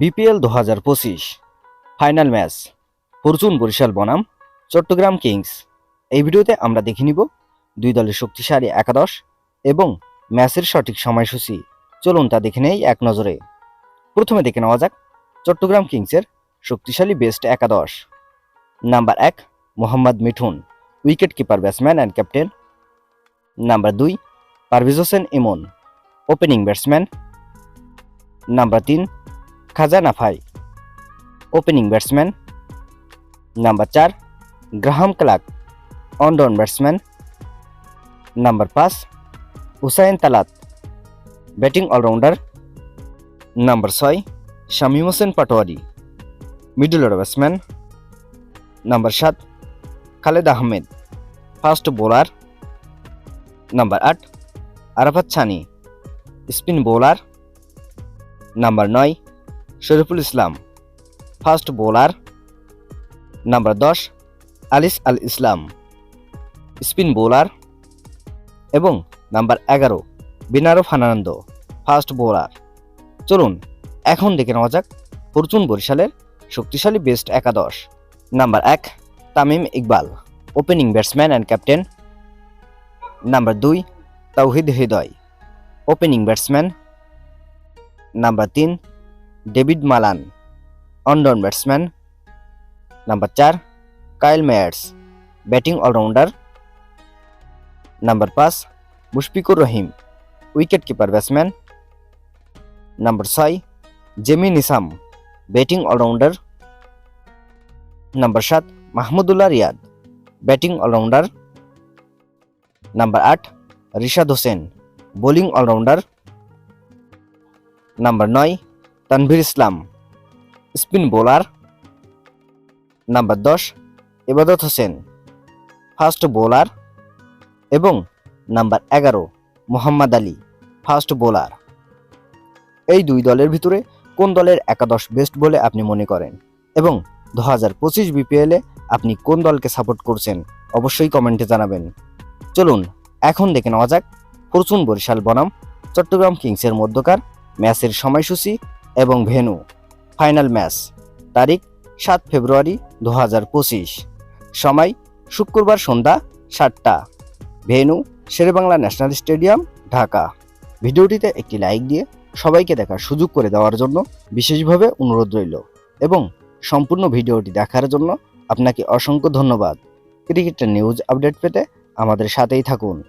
BPL দু হাজার পঁচিশ। ফাইনাল ম্যাচ, ফরচুন, বরিশাল, বনাম, চট্টগ্রাম কিংস। এই ভিডিওতে আমরা দেখে নিব দুই দলের শক্তিশালী একাদশ এবং ম্যাচের সঠিক সময়সূচি। চলুন তা দেখে নেই এক নজরে। প্রথমে দেখে নেওয়া যাক চট্টগ্রাম কিংসের শক্তিশালী বেস্ট একাদশ। নাম্বার এক, Mohammad Mithun wicket keeper batsman and captain. Number দুই, Parvez Hossain Emon, opening batsman. Number তিন Khaja Nafay opening batsman number চার Graham Clarke on down batsman number পাঁচ Hussain Talat batting allrounder number ছয় Shamim Hossain Patwari middle order batsman number সাত Khaled Ahmed fast bowler number আট Arafat Sunny spin bowler number নয় Shariful Islam. First bowler. Number দশ, আলিস আল ইসলাম। Spin bowler. এবং number এগারো Binura ফানানন্দ fast bowler. চলুন, এখন দেখে নেওয়া যাক ফরচুন বরিশালের শক্তিশালী বেস্ট একাদশ। নাম্বার এক, Tamim Iqbal, opening batsman and captain. Number দুই, Towhid Hridoy, opening batsman. Number তিন David Malan on down batsman. Number চার, Kyle Mayers, batting allrounder. Number পাঁচ, Mushfiqur Rahim, wicket keeper batsman. Number ছয়, Jimmy Neesham, batting allrounder. Number সাত, Mahmudullah Riyad, batting allrounder. Number আট, Rishad Hossain, bowling allrounder. Number নয় Tanvir Islam, spin bowler, number দশ Ebadot Hossain, fast bowler এবং number এগারো, Mohammad Ali, fast bowler. এই দুই দলের ভিতরে কোন দলের একাদশ বেস্ট বলে আপনি মনে করেন? এবং দু হাজার পঁচিশ বিপিএলে আপনি কোন দলকে সাপোর্ট করছেন? অবশ্যই কমেন্টে জানাবেন। চলুন, এখন দেখে নেওয়া যাক। ফরচুন বরিশাল বনাম, চট্টগ্রাম কিংসের মধ্যকার ম্যাচের সময়সূচি এবং ভেন্যু ফাইনাল ম্যাচ, তারিখ সাত ফেব্রুয়ারি দু হাজার পঁচিশ। সময় শুক্রবার সন্ধ্যা সাতটা। Venue Sher e Bangla national stadium, Dhaka. ভিডিওটিতে একটি লাইক দিয়ে সবাইকে দেখার সুযোগ করে দেওয়ার জন্য বিশেষভাবে অনুরোধ রইল এবং সম্পূর্ণ ভিডিওটি দেখার জন্য আপনাকে অসংখ্য ধন্যবাদ। ক্রিকেটের নিউজ আপডেট পেতে আমাদের সাথেই থাকুন।